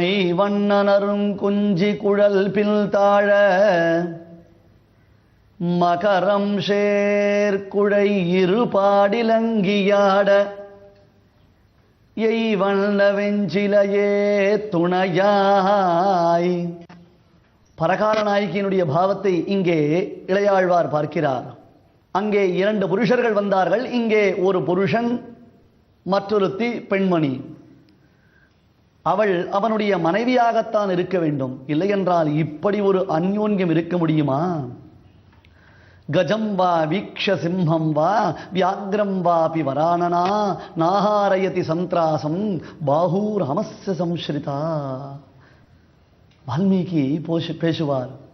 மாய் வண்ணனரும் குஞ்சி குழல் பில் தாழ மகரம் சேர்க்குழை இருபாடிலங்கியாட எய் வண்ண வெஞ்சிலையே துணையாய். பரகால நாயகியினுடைய பாவத்தை இங்கே இளையாழ்வார் பார்க்கிறார். அங்கே இரண்டு புருஷர்கள் வந்தார்கள் இங்கே ஒரு புருஷன் மற்றொருத்தி பெண்மணி. அவள் அவனுடைய மனைவியாகத்தான் இருக்க வேண்டும். இல்லையென்றால் இப்படி ஒரு அந்யோன்யம் இருக்க முடியுமா? கஜம் வா வீக்ஷ சிம்ஹம் வா வியாக்ரம் வாபி வராணனா நாகாரயதி சந்திராசம் பாகூர் அமஸ்ய சம்ஸ்ரிதா. வால்மீகி போஷ பேசுவார்.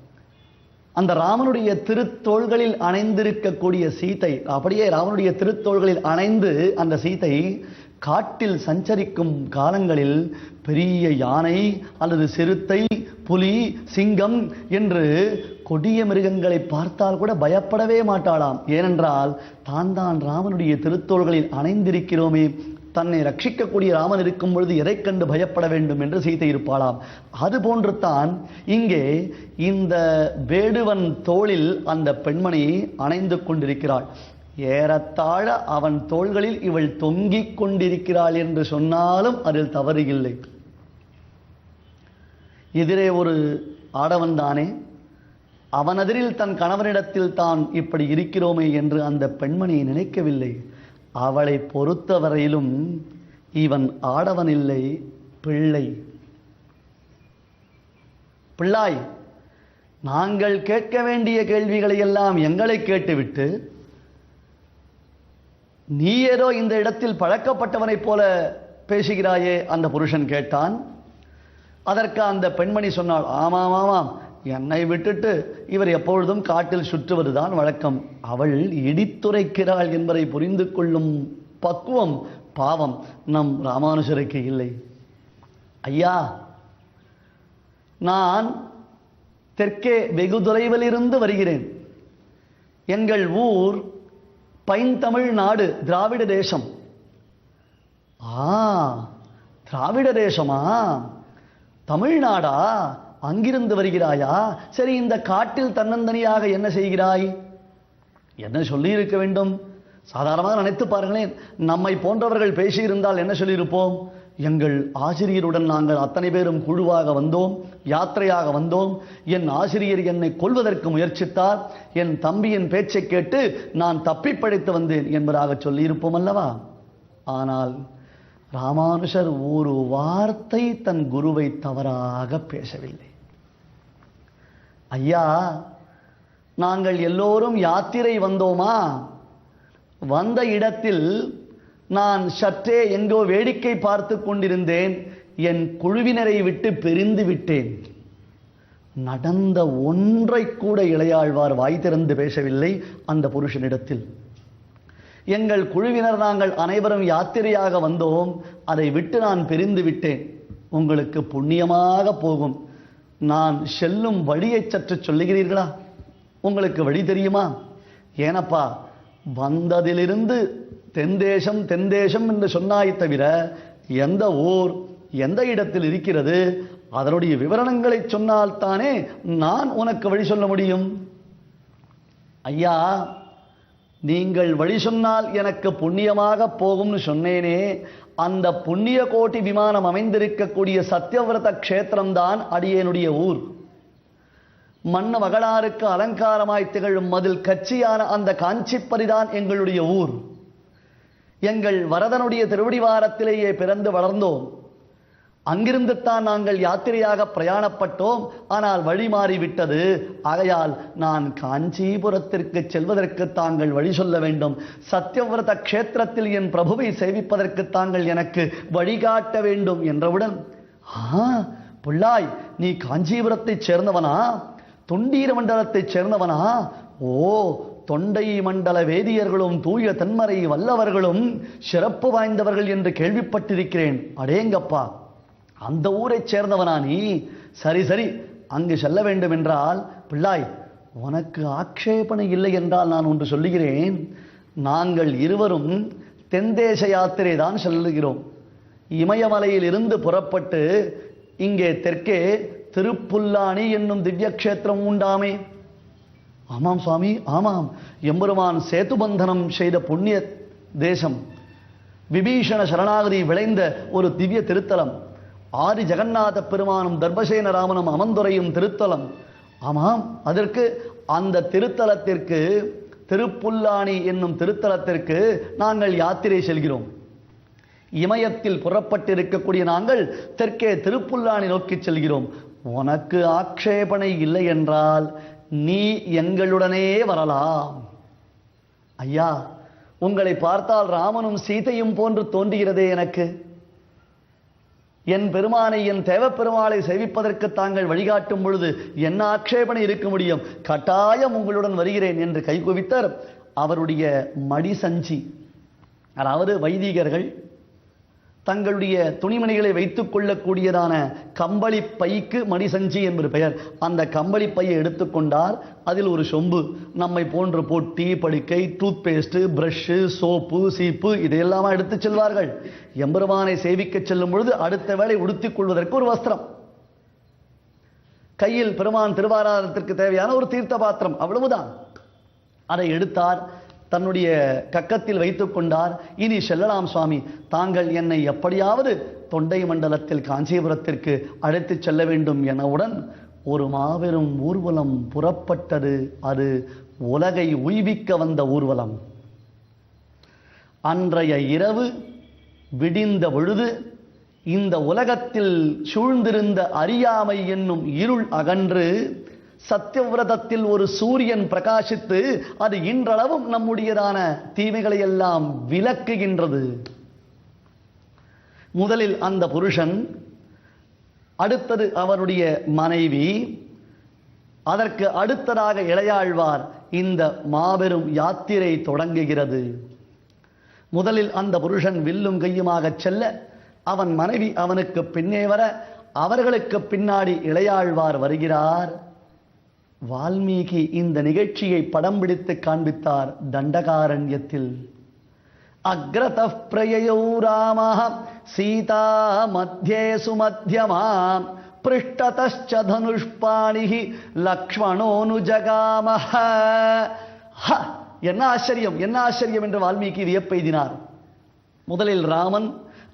அந்த ராமனுடைய திருத்தோள்களில் அணைந்திருக்கக்கூடிய சீதை அப்படியே ராமனுடைய திருத்தோள்களில் அணைந்து அந்த சீதை காட்டில் சஞ்சரிக்கும் காலங்களில் பெரிய யானை அல்லது சிறுத்தை புலி சிங்கம் என்று கொடிய மிருகங்களை பார்த்தால் கூட பயப்படவே மாட்டாளாம். ஏனென்றால் தான் தான் ராமனுடைய திருத்தோள்களில் அணைந்திருக்கிறோமே. தன்னை ரட்சிக்கக்கூடிய ராமன் இருக்கும் பொழுது எதைக் கண்டு பயப்பட வேண்டும் என்று சீதை இருப்பாளாம். அதுபோன்று தான் இங்கே இந்த வேடுவன் தோளில் அந்த பெண்மணி அணைந்து கொண்டிருக்கிறாள். ஏறத்தாழ அவன் தோள்களில் இவள் தொங்கிக் கொண்டிருக்கிறாள் என்று சொன்னாலும் அதில் தவறு இல்லை எதிரே ஒரு ஆடவன் தானே? அவனெதிரில் தன் கணவனிடத்தில் தான் இப்படி இருக்கிறோமே என்று அந்த பெண்மணியை நினைக்கவில்லை. அவளை பொறுத்தவரையிலும் இவன் ஆடவன் இல்லை பிள்ளை. பிள்ளாய் நாங்கள் கேட்க வேண்டிய கேள்விகளை எல்லாம் எங்களை கேட்டுவிட்டு நீ ஏதோ இந்த இடத்தில் பழக்கப்பட்டவனைப் போல பேசுகிறாயே அந்த புருஷன் கேட்டான். அதற்கு அந்த பெண்மணி சொன்னாள் ஆமாம் ஆமாம். என்னை விட்டுட்டு இவர் எப்பொழுதும் காட்டில் சுற்றுவதுதான் வழக்கம். அவள் இடித்துரைக்கிறாள் என்பதை புரிந்து கொள்ளும் பக்குவம் பாவம் நம் ராமானுஜருக்கு இல்லை. ஐயா நான் தெற்கே வெகு தொலைவிலிருந்து வருகிறேன். எங்கள் ஊர் பைந்தமிழ் நாடு திராவிட தேசம். ஆ திராவிட தேசமா? தமிழ்நாடா? அங்கிருந்து வருகிறாயா? சரி இந்த காட்டில் தன்னந்தனியாக என்ன செய்கிறாய்? என்ன சொல்லியிருக்க வேண்டும்? சாதாரணமாக நினைத்து பாருங்களேன். நம்மை போன்றவர்கள் பேசியிருந்தால் என்ன சொல்லியிருப்போம்? எங்கள் ஆசிரியருடன் நாங்கள் அத்தனை பேரும் குழுவாக வந்தோம் யாத்திரையாக வந்தோம். என் ஆசிரியர் என்னை கொல்வதற்கு முயற்சித்தார். என் தம்பியின் பேச்சை கேட்டு நான் தப்பி படைத்து வந்தேன் என்பதாக சொல்லியிருப்போம் அல்லவா? ஆனால் ராமானுஷர் ஒரு வார்த்தை தன் குருவை தவறாக பேசவில்லை. ஐயா நாங்கள் எல்லோரும் யாத்திரை வந்தோமா? வந்த இடத்தில் நான் சற்றே எங்கோ வேடிக்கை பார்த்து கொண்டிருந்தேன். என் குழுவினரை விட்டு பிரிந்து விட்டேன். நடந்த ஒன்றை கூட இளையாழ்வார் வாய் திறந்து பேசவில்லை அந்த புருஷனிடத்தில். எங்கள் குழுவினர் நாங்கள் அனைவரும் யாத்திரையாக வந்தோம். அதை விட்டு நான் பிரிந்து விட்டேன். உங்களுக்கு புண்ணியமாக போகும். நான் செல்லும் வழியை சற்று சொல்லுகிறீர்களா? உங்களுக்கு வழி தெரியுமா? ஏனப்பா வந்ததிலிருந்து தென்தேசம் தென்தேசம் என்று சொன்னாய் தவிர எந்த ஊர் எந்த இடத்தில் இருக்கிறது? அதனுடைய விவரணங்களை சொன்னால்தானே நான் உனக்கு வழி சொல்ல முடியும். ஐயா நீங்கள் வழி சொன்னால் எனக்கு புண்ணியமாக போகும்னு சொன்னேனே. அந்த புண்ணிய கோட்டி விமானம் அமைந்திருக்கக்கூடிய சத்தியவிரத க்ஷேத்திரம்தான் அடியேனுடைய ஊர். மன்ன மகளாருக்கு அலங்காரமாய் திகழும் மதில் கட்சியான அந்த காஞ்சிப்பரிதான் எங்களுடைய ஊர். எங்கள் வரதனுடைய திருவடிவாரத்திலேயே பிறந்து வளர்ந்தோம். அங்கிருந்து தான் நாங்கள் யாத்திரையாக பிரயாணப்பட்டோம். ஆனால் வழி மாறிவிட்டது ஆகையால் நான் காஞ்சிபுரத்திற்கு செல்வதற்கு தாங்கள் வழி சொல்ல வேண்டும். சத்தியவிரத க்ஷேத்திரத்தில் என் பிரபுவை சேவிப்பதற்கு தாங்கள் எனக்கு வழிகாட்ட வேண்டும் என்றவுடன் ஆ புள்ளாய் நீ காஞ்சிபுரத்தைச் சேர்ந்தவனா? தொண்டீர மண்டலத்தைச் சேர்ந்தவனா? ஓ தொண்டை மண்டல வேதியர்களும் தூய தன்மறை வல்லவர்களும் சிறப்பு வாய்ந்தவர்கள் என்று கேள்விப்பட்டிருக்கிறேன். அடேங்கப்பா அந்த ஊரைச் சேர்ந்தவனா நீ? சரி சரி அங்கு செல்ல வேண்டும் என்றால் பிள்ளாய் உனக்கு ஆக்ஷேபனை இல்லை என்றால் நான் ஒன்று சொல்லுகிறேன். நாங்கள் இருவரும் தென்தேச யாத்திரை தான் செல்லுகிறோம். இமயமலையில் இருந்து புறப்பட்டு இங்கே தெற்கே திருப்புல்லானி என்னும் திவ்ய கஷேத்திரம் உண்டாமே. ஆமாம் சுவாமி ஆமாம். எம்பெருமான் சேத்துபந்தனம் செய்த புண்ணிய தேசம். விபீஷண சரணாகதி விளைந்த ஒரு திவ்ய திருத்தலம். ஆதி ஜெகநாத பெருமானும் தர்பசேன ராமனும் அமந்துரையும் திருத்தலம். ஆமாம் அதற்கு அந்த திருத்தலத்திற்கு திருப்புல்லாணி என்னும் திருத்தலத்திற்கு நாங்கள் யாத்திரை செல்கிறோம். இமயத்தில் புறப்பட்டிருக்கக்கூடிய நாங்கள் தெற்கே திருப்புல்லானை நோக்கி செல்கிறோம். உனக்கு ஆக்ஷேபனை இல்லை என்றால் நீ எங்களுடனே வரலாம். ஐயா உங்களை பார்த்தால் ராமனும் சீதையும் போன்று தோன்றுகிறதே எனக்கு. என் பெருமானை என் தேவப்பெருமாளை சேவிப்பதற்கு தாங்கள் வழிகாட்டும் பொழுது என்ன ஆட்சேபனை இருக்க முடியும்? கட்டாயம் உங்களுடன் வருகிறேன் என்று கைகுவித்தர் அவருடைய மடிசஞ்சி. அதாவது வைதிகர்கள் தங்களுடைய துணிமணிகளை வைத்துக் கொள்ளக்கூடியதான கம்பளி பைக்கு மணிசஞ்சி என்பது பெயர். அந்த கம்பளி பையை எடுத்துக்கொண்டார் அதில் ஒரு சொம்பு நம்மை போன்ற பொட்டி படுக்கை டூத் பேஸ்ட்டு ப்ரஷ்ஷு சோப்பு சீப்பு இதையெல்லாம் எடுத்து செல்வார்கள். எம்பெருமானை சேவிக்க செல்லும் பொழுது அடுத்த வேளை உடுத்திக் கொள்வதற்கு ஒரு வஸ்திரம். கையில் பெருமான் திருவாராதத்திற்கு தேவையான ஒரு தீர்த்த பாத்திரம் அவ்வளவுதான். அதை எடுத்தார் தன்னுடைய கக்கத்தில் வைத்துக்கொண்டார் இனி செல்லலாம் சுவாமி. தாங்கள் என்னை எப்படியாவது தொண்டை மண்டலத்தில் காஞ்சிபுரத்திற்கு அழைத்துச் செல்ல வேண்டும் எனவுடன் ஒரு மாபெரும் ஊர்வலம் புறப்பட்டது. அது உலகை உய்விக்க வந்த ஊர்வலம். அன்றைய இரவு விடிந்த பொழுது இந்த உலகத்தில் சூழ்ந்திருந்த அறியாமை என்னும் இருள் அகன்று சத்தியவிரதத்தில் ஒரு சூரியன் பிரகாசித்து அது இன்றளவும் நம்முடையதான தீமைகளை எல்லாம் விலக்குகின்றது முதலில் அந்த புருஷன் அடுத்தது அவருடைய மனைவி அதற்கு அடுத்ததாக இளையாழ்வார் இந்த மாபெரும் யாத்திரை தொடங்குகிறது. முதலில் அந்த புருஷன் வில்லும் கையுமாக செல்ல அவன் மனைவி அவனுக்கு பின்னே வர அவர்களுக்கு பின்னாடி இளையாழ்வார் வருகிறார். வால்மீகி இந்த நிகழ்ச்சியை படம் பிடித்து காண்பித்தார் தண்டகாரண்யத்தில் அக்ரத பிரயயோ ராம சீதா மத்தியே சுமத்தியமாம் பிருஷ்டதச்ச தனுஷ்பாணி லக்ஷ்மணோனு ஜகாமஹ ஹ! என்ன ஆச்சரியம் என்ன ஆச்சரியம் என்று வால்மீகி வியப்பெய்தினார் முதலில் ராமன்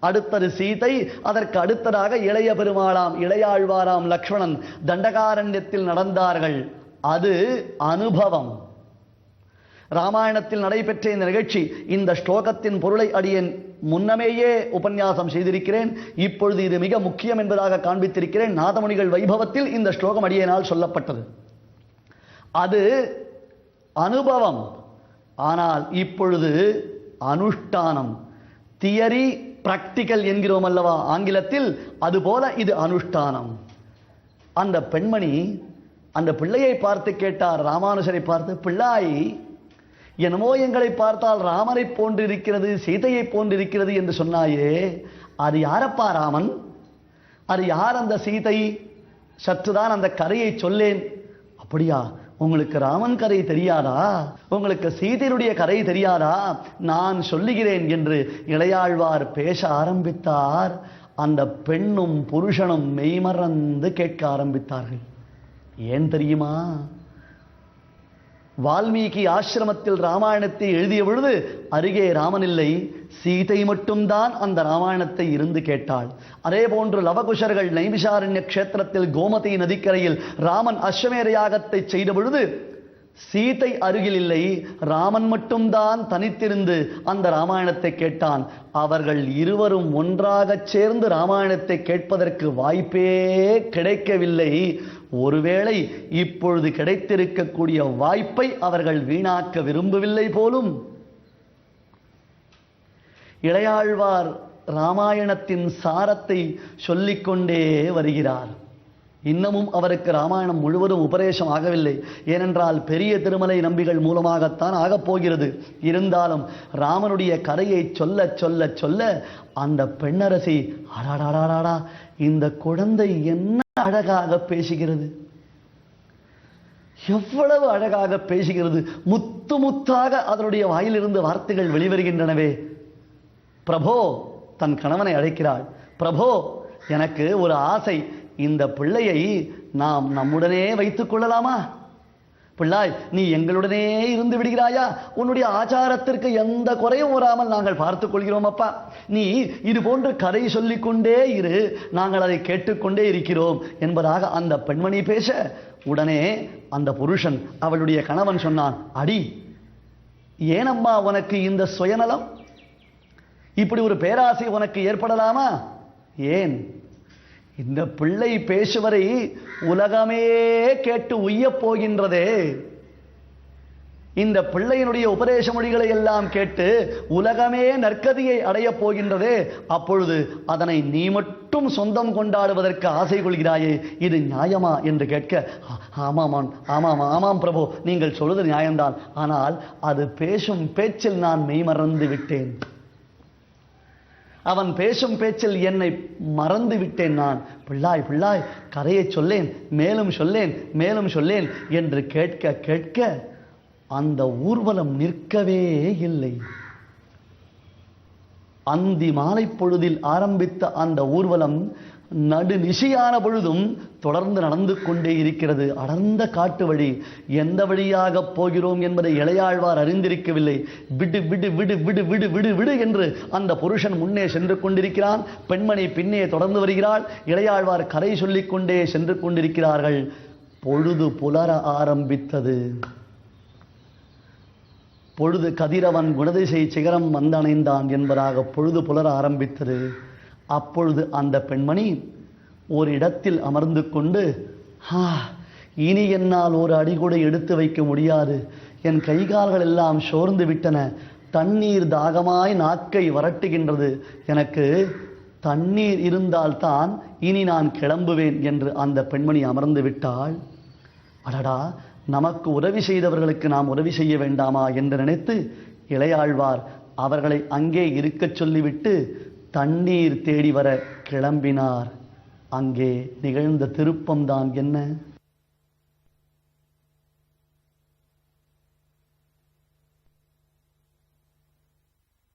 அடுத்தது சீதை அதற்கு அடுத்ததாக இளைய பெருமாளாம் இளையாழ்வாராம் லக்ஷ்மணன் தண்டகாரண்யத்தில் நடந்தார்கள். அது அனுபவம். ராமாயணத்தில் நடைபெற்ற இந்த நிகழ்ச்சி இந்த ஸ்லோகத்தின் பொருளை அடியேன் முன்னமேயே உபன்யாசம் செய்திருக்கிறேன். இப்பொழுது இது மிக முக்கியம் என்பதாக காண்பித்திருக்கிறேன். நாதமுனிகள் வைபவத்தில் இந்த ஸ்லோகம் அடியேனால் சொல்லப்பட்டது. அது அனுபவம். ஆனால் இப்பொழுது அனுஷ்டானம். தியரி பிராக்டிக்கல் என்கிறோம் அல்லவா ஆங்கிலத்தில் அதுபோல இது அனுஷ்டானம். அந்த பெண்மணி அந்த பிள்ளையை பார்த்து கேட்டார் ராமானுஜரை பார்த்து பிள்ளாய் என்னமோ எங்களை பார்த்தால் ராமரை போன்றிருக்கிறது சீதையை போன்றிருக்கிறது என்று சொன்னாயே அது யாரப்பா ராமன்? அது யார் அந்த சீதை? சற்றுதான் அந்த கதையை சொல்லேன். அப்படியா? உங்களுக்கு ராமன் கதை தெரியாதா? உங்களுக்கு சீதையுடைய கதை தெரியாதா? நான் சொல்லுகிறேன் என்று இளையாழ்வார் பேச ஆரம்பித்தார். அந்த பெண்ணும் புருஷனும் மெய்மறந்து கேட்க ஆரம்பித்தார்கள். ஏன் தெரியுமா? வால்மீகி ஆசிரமத்தில் ராமாயணத்தை எழுதிய பொழுது அருகே ராமன் இல்லை சீதை மட்டும்தான் அந்த ராமாயணத்தை இருந்து கேட்டாள். அதே போன்று லவகுஷர்கள் நைமிஷாரண்ய கஷேத்திரத்தில் கோமதி நதிக்கரையில் ராமன் அஸ்வமேர யாகத்தை செய்த பொழுது சீதை அருகில் இல்லை ராமன் மட்டும்தான் தனித்திருந்து அந்த ராமாயணத்தை கேட்டான். அவர்கள் இருவரும் ஒன்றாகச் சேர்ந்து ராமாயணத்தை கேட்பதற்கு வாய்ப்பே கிடைக்கவில்லை. ஒருவேளை இப்பொழுது கிடைத்திருக்கக்கூடிய வாய்ப்பை அவர்கள் வீணாக்க விரும்பவில்லை போலும். இளையாழ்வார் ராமாயணத்தின் சாரத்தை சொல்லிக்கொண்டே வருகிறார். இன்னமும் அவருக்கு ராமாயணம் முழுவதும் உபதேசம் ஆகவில்லை. ஏனென்றால் பெரிய திருமலை நம்பிகள் மூலமாகத்தான் ஆகப் போகிறது. இருந்தாலும் ராமனுடைய கதையை சொல்ல சொல்ல சொல்ல அந்த பெண்ணரசி அடாடாடாடாடா இந்த குழந்தை என்ன அழகாக பேசுகிறது. எவ்வளவு அழகாக பேசுகிறது. முத்து முத்தாக அதனுடைய வாயிலிருந்து வார்த்தைகள் வெளிவருகின்றனவே. பிரபோ தன் கணவனை அழைக்கிறாள். பிரபோ எனக்கு ஒரு ஆசை. இந்த பிள்ளையை நாம் நம்முடனே வைத்துக் கொள்ளலாமா? பிள்ளாய் நீ எங்களுடனே இருந்து விடுகிறாயா? உன்னுடைய ஆச்சாரத்திற்கு எந்த குறையும் வராமல் நாங்கள் பார்த்து கொள்கிறோம் அப்பா. நீ இது போன்று கதை சொல்லிக்கொண்டே இரு. நாங்கள் அதை கேட்டுக்கொண்டே இருக்கிறோம் என்பதாக அந்த பெண்மணி பேச உடனே அந்த புருஷன் அவளுடைய கணவன் சொன்னான் அடி ஏனம்மா உனக்கு இந்த சுயநலம்? இப்படி ஒரு பேராசை உனக்கு ஏற்படலாமா? ஏன்? இந்த பிள்ளை பேசுவரை உலகமே கேட்டு உய்யப் போகின்றதே. இந்த பிள்ளையினுடைய உபதேச மொழிகளை எல்லாம் கேட்டு உலகமே நற்கதியை அடையப் போகின்றதே. அப்பொழுது அதனை நீ மட்டும் சொந்தம் கொண்டாடுவதற்கு ஆசை கொள்கிறாயே. இது நியாயமா என்று கேட்க ஆமாமான் ஆமாம் ஆமாம் பிரபு நீங்கள் சொல்வது நியாயம்தான். ஆனால் அது பேசும் பேச்சில் நான் மெய்மறந்து விட்டேன். அவன் பேசும் பேச்சில் என்னை மறந்து விட்டேன் நான். பிள்ளாய் பிள்ளாய் கதையை சொல்லேன் மேலும் சொல்லேன் மேலும் சொல்லேன் என்று கேட்க கேட்க அந்த ஊர்வலம் நிற்கவே இல்லை. அந்தி மாலை பொழுதில் ஆரம்பித்த அந்த ஊர்வலம் நடு நிசையான பொழுதும் தொடர்ந்து நடந்து கொண்டே இருக்கிறது. அடர்ந்த காட்டு வழி. எந்த வழியாக போகிறோம் என்பதை இளையாழ்வார் அறிந்திருக்கவில்லை. விடு விடு விடு விடு விடு விடு விடு என்று அந்த புருஷன் முன்னே சென்று கொண்டிருக்கிறான். பெண்மணி பின்னே தொடர்ந்து வருகிறாள். இளையாழ்வார் கரை சொல்லிக் கொண்டே சென்று கொண்டிருக்கிறார்கள். பொழுது புலர ஆரம்பித்தது. பொழுது கதிரவன் குணதிசை சிகரம் வந்தணைந்தான் என்பதாக பொழுது புலர ஆரம்பித்தது. அப்பொழுது அந்த பெண்மணி ஒரு இடத்தில் அமர்ந்து கொண்டு ஹா இனி என்னால் ஒரு அடிகூடை எடுத்து வைக்க முடியாது. என் கைகால்கள் எல்லாம் சோர்ந்து விட்டன. தண்ணீர் தாகமாய் நாக்கை வரட்டுகின்றது. எனக்கு தண்ணீர் இருந்தால்தான் இனி நான் கிளம்புவேன் என்று அந்த பெண்மணி அமர்ந்து விட்டாள். அடடா நமக்கு உதவி செய்தவர்களுக்கு நாம் உதவி செய்ய வேண்டாமா? என்று நினைத்து இளையாழ்வார் அவர்களை அங்கே இருக்கச் சொல்லிவிட்டு தண்ணீர் தேடி வர கிளம்பினார். அங்கே நிகழ்ந்த திருப்பம்தான் என்ன?